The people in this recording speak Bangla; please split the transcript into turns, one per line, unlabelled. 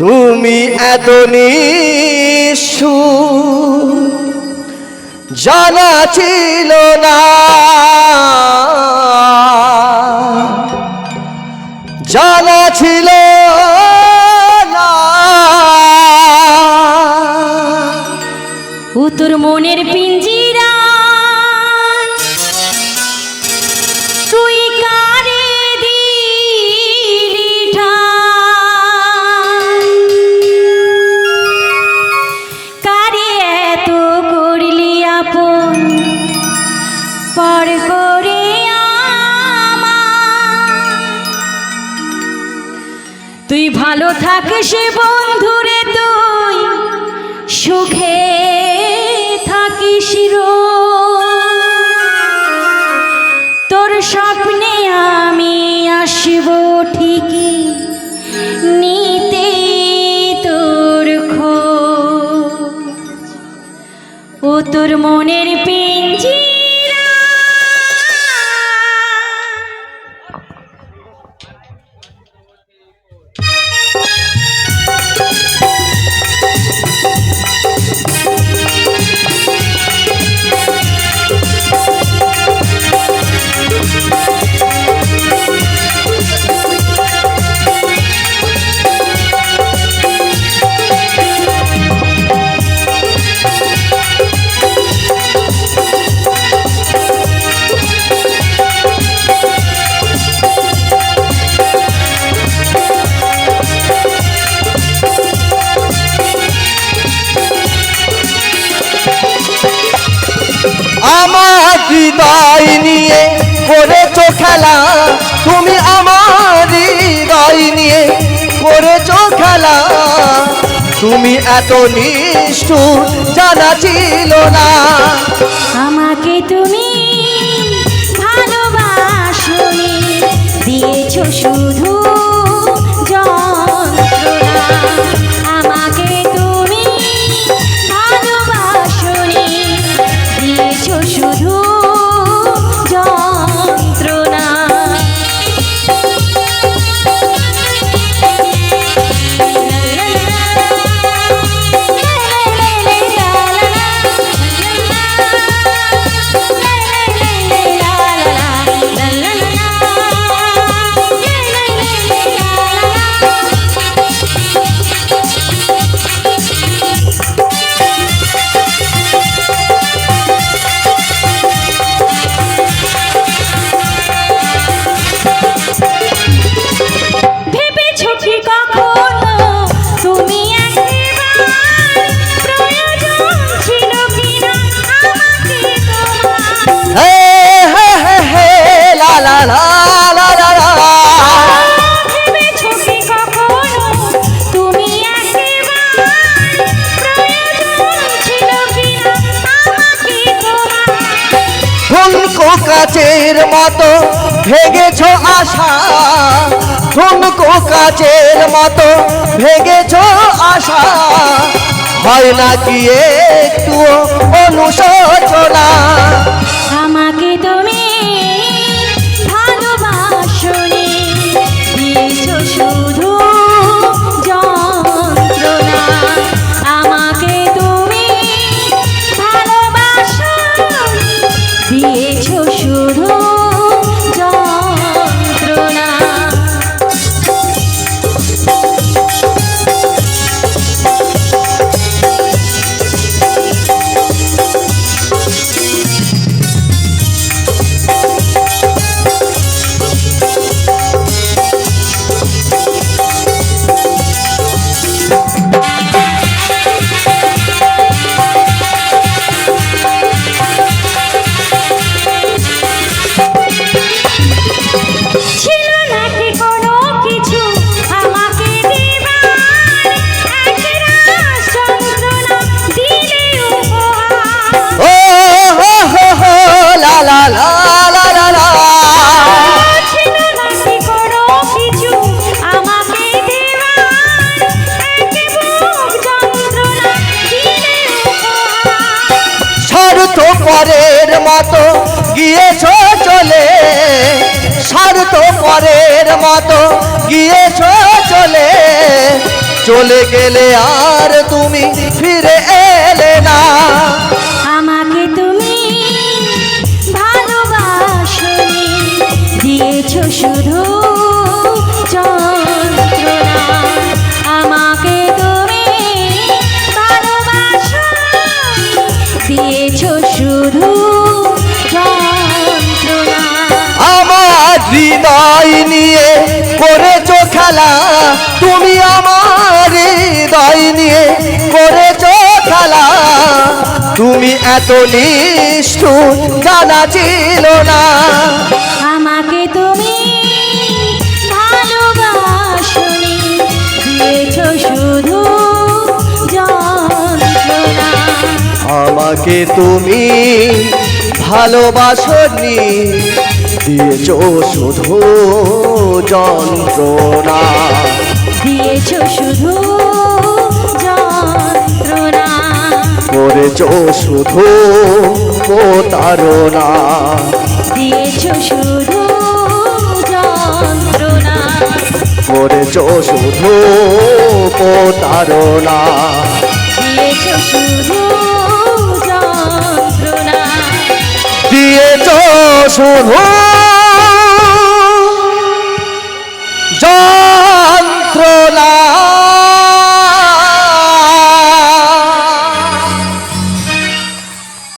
তুমি এত নিঃসু জানা ছিল না। জানা ছিল না।
ও তোর মনের পিঞ্জিরা থাকিস বন্ধুরে তুই, সুখে থাকিস। তোর স্বপ্নে আমি আসব ঠিকই, নিতে তোর খোঁজ ও তোর মনের পিঞ্জিরা
আমার হৃদয় নিয়ে করেছ খেলা, তুমি আমার হৃদয় নিয়ে করেছ খেলা। তুমি এত নিষ্ঠুর, জানা ছিল না।
আমাকে তুমি ভালোবাসনি, দিয়েছ শুধু
মতো ভেগেছ আশা ঠুমকো কাচের মতো ভেগেছ আশা। হয় নাকি একটু অনুশোচনা? মতো গিয়েছ চলে, স্বার্থ পরের মতো গিয়েছ চলে। চলে গেলে আর তুমি ফিরে এলে না।
আমাকে তুমি ভালোবাসনি দিয়েছ শুধু আমাকে তুমি ভালোবাসনি দিয়েছ শুধু
হৃদয় নিয়ে করেছ খেলা তুমি আমার হৃদয় নিয়ে করেছ খেলা। তুমি এত নিষ্ঠুর জানা ছিল না।
আমাকে তুমি ভালোবাসনি দিয়েছ শুধু
আমাকে তুমি ভালোবাসনি দিয়েছ শুধু যন্ত্রণা।
দিয়েছ শুধু যন্ত্রণা।
করেছ শুধু প্রতারণা।
দিয়েছ শুধু যন্ত্রণা।
করেছ শুধু প্রতারণা।
দিয়েছ শুধু যন্ত্রণা।
দিয়েছ শুধু